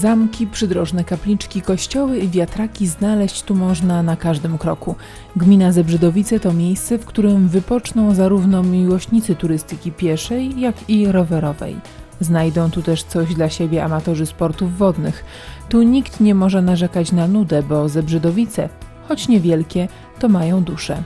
Zamki, przydrożne kapliczki, kościoły i wiatraki znaleźć tu można na każdym kroku. Gmina Zebrzydowice to miejsce, w którym wypoczną zarówno miłośnicy turystyki pieszej, jak i rowerowej. Znajdą tu też coś dla siebie amatorzy sportów wodnych. Tu nikt nie może narzekać na nudę, bo Zebrzydowice, choć niewielkie, to mają duszę.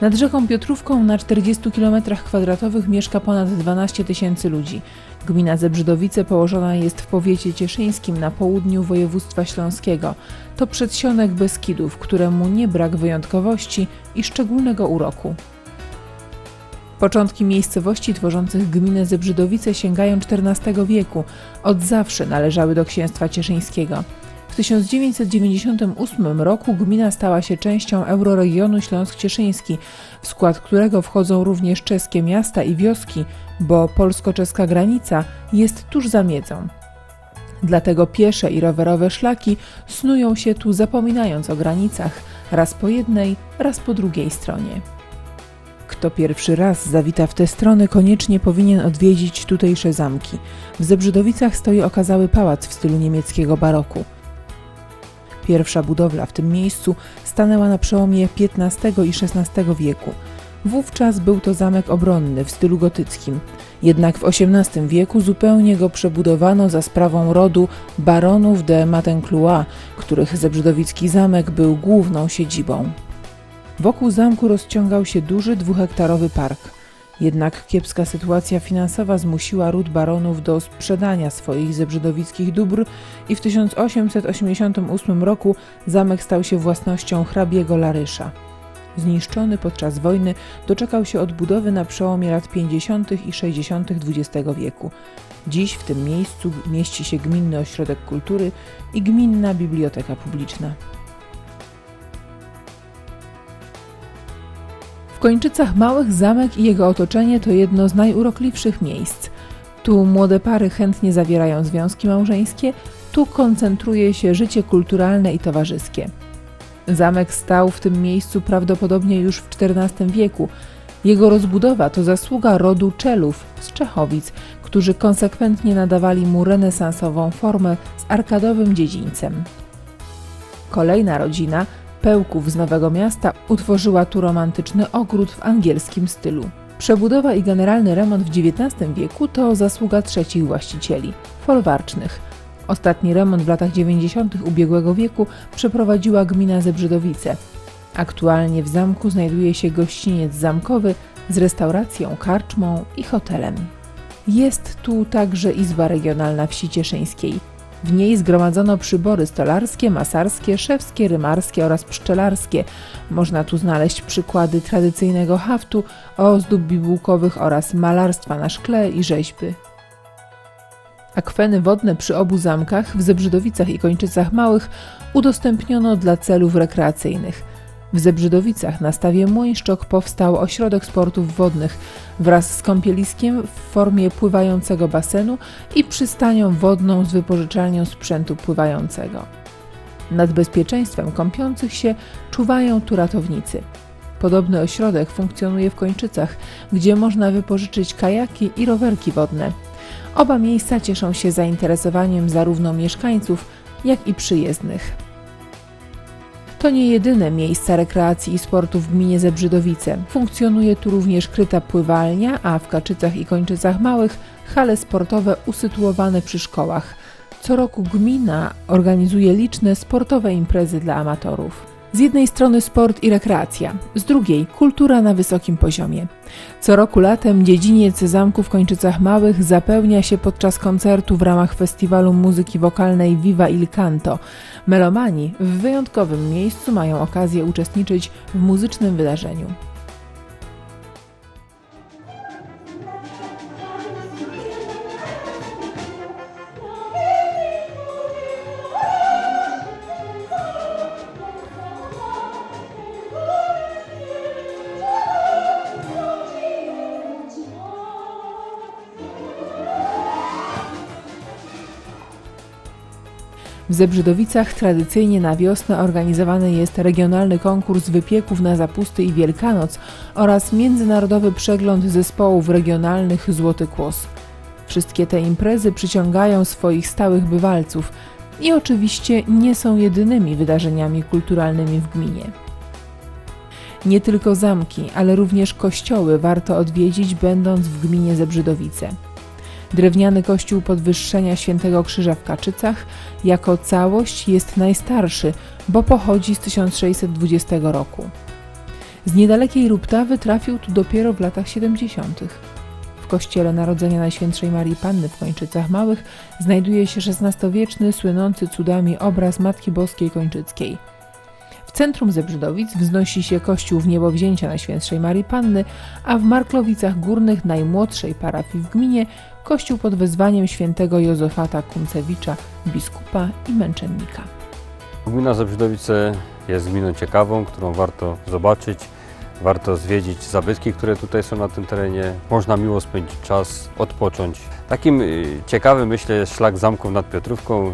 Nad rzeką Piotrówką na 40 km2 mieszka ponad 12 tysięcy ludzi. Gmina Zebrzydowice położona jest w powiecie cieszyńskim na południu województwa śląskiego. To przedsionek Beskidów, któremu nie brak wyjątkowości i szczególnego uroku. Początki miejscowości tworzących gminę Zebrzydowice sięgają XIV wieku. Od zawsze należały do księstwa cieszyńskiego. W 1998 roku gmina stała się częścią euroregionu Śląsk-Cieszyński, w skład którego wchodzą również czeskie miasta i wioski, bo polsko-czeska granica jest tuż za miedzą. Dlatego piesze i rowerowe szlaki snują się tu zapominając o granicach, raz po jednej, raz po drugiej stronie. Kto pierwszy raz zawita w te strony, koniecznie powinien odwiedzić tutejsze zamki. W Zebrzydowicach stoi okazały pałac w stylu niemieckiego baroku. Pierwsza budowla w tym miejscu stanęła na przełomie XV i XVI wieku. Wówczas był to zamek obronny w stylu gotyckim. Jednak w XVIII wieku zupełnie go przebudowano za sprawą rodu baronów de Matenclois, których Zebrzydowicki zamek był główną siedzibą. Wokół zamku rozciągał się duży dwuhektarowy park. Jednak kiepska sytuacja finansowa zmusiła ród baronów do sprzedania swoich zebrzydowickich dóbr i w 1888 roku zamek stał się własnością hrabiego Larysza. Zniszczony podczas wojny, doczekał się odbudowy na przełomie lat 50. i 60. XX wieku. Dziś w tym miejscu mieści się Gminny Ośrodek Kultury i Gminna Biblioteka Publiczna. Kończycach Małych zamek i jego otoczenie to jedno z najurokliwszych miejsc. Tu młode pary chętnie zawierają związki małżeńskie, tu koncentruje się życie kulturalne i towarzyskie. Zamek stał w tym miejscu prawdopodobnie już w XIV wieku. Jego rozbudowa to zasługa rodu Czelów z Czechowic, którzy konsekwentnie nadawali mu renesansową formę z arkadowym dziedzińcem. Kolejna rodzina, Pełków z Nowego Miasta, utworzyła tu romantyczny ogród w angielskim stylu. Przebudowa i generalny remont w XIX wieku to zasługa trzecich właścicieli folwarcznych – Ostatni remont w latach 90. ubiegłego wieku przeprowadziła gmina Zebrzydowice. Aktualnie w zamku znajduje się gościniec zamkowy z restauracją, karczmą i hotelem. Jest tu także Izba Regionalna Wsi Cieszyńskiej. W niej zgromadzono przybory stolarskie, masarskie, szewskie, rymarskie oraz pszczelarskie. Można tu znaleźć przykłady tradycyjnego haftu, ozdób bibułkowych oraz malarstwa na szkle i rzeźby. Akweny wodne przy obu zamkach w Zebrzydowicach i Kończycach Małych udostępniono dla celów rekreacyjnych. W Zebrzydowicach na stawie Młońszczok powstał ośrodek sportów wodnych wraz z kąpieliskiem w formie pływającego basenu i przystanią wodną z wypożyczalnią sprzętu pływającego. Nad bezpieczeństwem kąpiących się czuwają tu ratownicy. Podobny ośrodek funkcjonuje w Kończycach, gdzie można wypożyczyć kajaki i rowerki wodne. Oba miejsca cieszą się zainteresowaniem zarówno mieszkańców, jak i przyjezdnych. To nie jedyne miejsca rekreacji i sportu w gminie Zebrzydowice. Funkcjonuje tu również kryta pływalnia, a w Kaczycach i Kończycach Małych hale sportowe usytuowane przy szkołach. Co roku gmina organizuje liczne sportowe imprezy dla amatorów. Z jednej strony sport i rekreacja, z drugiej kultura na wysokim poziomie. Co roku latem dziedziniec zamku w Kończycach Małych zapełnia się podczas koncertu w ramach festiwalu muzyki wokalnej Viva il Canto. Melomani w wyjątkowym miejscu mają okazję uczestniczyć w muzycznym wydarzeniu. W Zebrzydowicach tradycyjnie na wiosnę organizowany jest regionalny konkurs wypieków na zapusty i Wielkanoc oraz międzynarodowy przegląd zespołów regionalnych Złoty Kłos. Wszystkie te imprezy przyciągają swoich stałych bywalców i oczywiście nie są jedynymi wydarzeniami kulturalnymi w gminie. Nie tylko zamki, ale również kościoły warto odwiedzić, będąc w gminie Zebrzydowice. Drewniany kościół podwyższenia Świętego Krzyża w Kaczycach jako całość jest najstarszy, bo pochodzi z 1620 roku. Z niedalekiej Ruptawy trafił tu dopiero w latach 70. W kościele Narodzenia Najświętszej Marii Panny w Kończycach Małych znajduje się XVI-wieczny, słynący cudami obraz Matki Boskiej Kończyckiej. W centrum Zebrzydowic wznosi się kościół w niebowzięcia Najświętszej Marii Panny, a w Marklowicach Górnych, najmłodszej parafii w gminie, kościół pod wezwaniem świętego Józefata Kuncewicza, biskupa i męczennika. Gmina Zebrzydowice jest gminą ciekawą, którą warto zobaczyć, warto zwiedzić zabytki, które tutaj są na tym terenie. Można miło spędzić czas, odpocząć. Takim y, ciekawym, myślę, jest szlak zamków nad Piotrówką.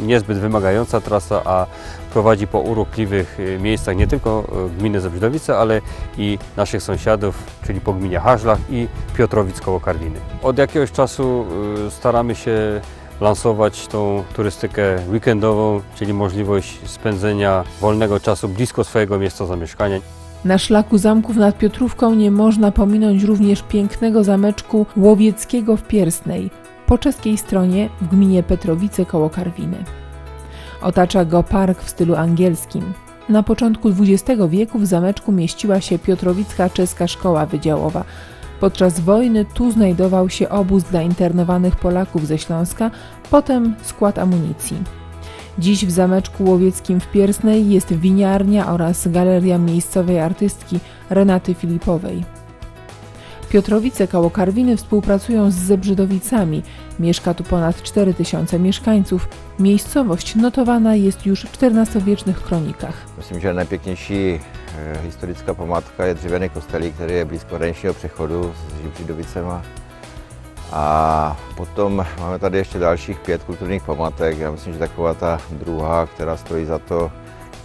Niezbyt wymagająca trasa, a prowadzi po urokliwych y, miejscach nie tylko y, gminy Zebrzydowice, ale i naszych sąsiadów, czyli po gminie Hażlach i Piotrowic koło Karwiny. Od jakiegoś czasu y, staramy się lansować tą turystykę weekendową, czyli możliwość spędzenia wolnego czasu blisko swojego miejsca zamieszkania. Na szlaku zamków nad Piotrówką nie można pominąć również pięknego zameczku Łowieckiego w Piersnej, po czeskiej stronie w gminie Petrowice koło Karwiny. Otacza go park w stylu angielskim. Na początku XX wieku w zameczku mieściła się Piotrowicka Czeska Szkoła Wydziałowa. Podczas wojny tu znajdował się obóz dla internowanych Polaków ze Śląska, potem skład amunicji. Dziś w zameczku łowieckim w Piersnej jest winiarnia oraz galeria miejscowej artystki Renaty Filipowej. Piotrowice koło Karwiny współpracują z Zebrzydowicami. Mieszka tu ponad 4000 mieszkańców. Miejscowość notowana jest już w XIV-wiecznych kronikach. Myslím, že nejpěknější eh, historická památka je dřevěný kostelík, který je blízko hraničního přechodu s Žibřidovicema. A potom máme tady ještě dalších pět kulturních památek. Já myslím, že taková ta druhá, která stojí za to,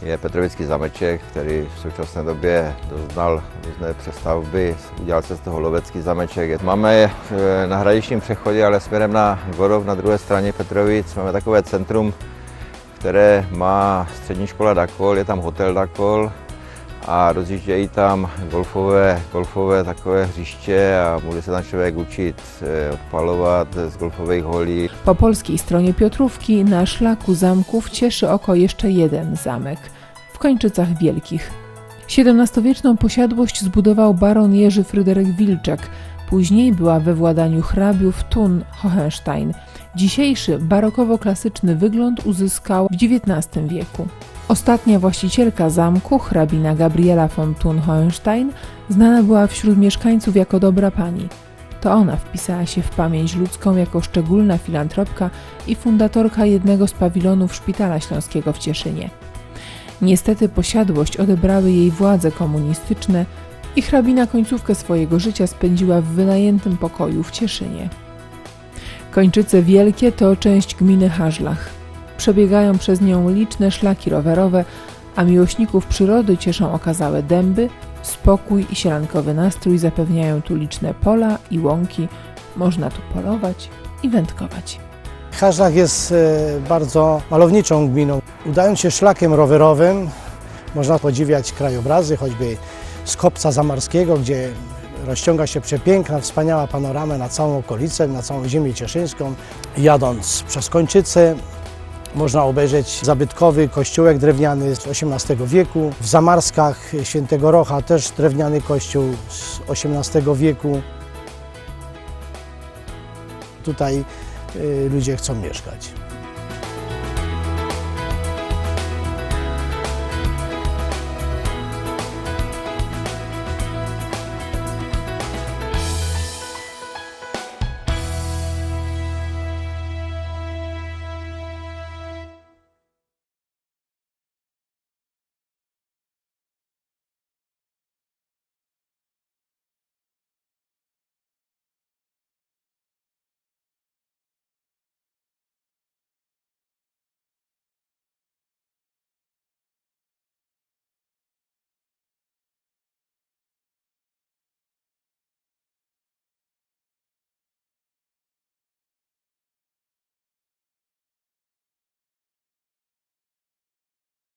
je Petrovický zameček, který v současné době doznal různé přestavby. Udělal se z toho lovecký zameček. Máme eh, na hraničním přechodě, ale směrem na Gorov, na druhé straně Petrovic, máme takové centrum, které má střední škola Dakol, je tam hotel Dakol a rozjíždějí tam golfové, golfové takové hřiště a může se tam člověk učit eh, odpalovat z golfových holí. Po polskiej stronie Piotrówki na szlaku zamków cieszy oko jeszcze jeden zamek w Kończycach Wielkich. XVII-wieczną posiadłość zbudował baron Jerzy Fryderyk Wilczek. Później była we władaniu hrabiów Thun Hohenstein. Dzisiejszy barokowo-klasyczny wygląd uzyskał w XIX wieku. Ostatnia właścicielka zamku, hrabina Gabriela von Thun-Hohenstein, znana była wśród mieszkańców jako dobra pani. To ona wpisała się w pamięć ludzką jako szczególna filantropka i fundatorka jednego z pawilonów Szpitala Śląskiego w Cieszynie. Niestety posiadłość odebrały jej władze komunistyczne i hrabina końcówkę swojego życia spędziła w wynajętym pokoju w Cieszynie. Kończyce Wielkie to część gminy Hażlach. Przebiegają przez nią liczne szlaki rowerowe, a miłośników przyrody cieszą okazałe dęby, spokój i sierankowy nastrój zapewniają tu liczne pola i łąki. Można tu polować i wędkować. Hażlach jest e, bardzo malowniczą gminą. Udając się szlakiem rowerowym, można podziwiać krajobrazy, choćby z Kopca Zamarskiego, gdzie rozciąga się przepiękna, wspaniała panorama na całą okolicę, na całą ziemię cieszyńską. Jadąc przez Kończyce, można obejrzeć zabytkowy kościółek drewniany z XVIII wieku. W Zamarskach Świętego Rocha też drewniany kościół z XVIII wieku. Tutaj y, ludzie chcą mieszkać.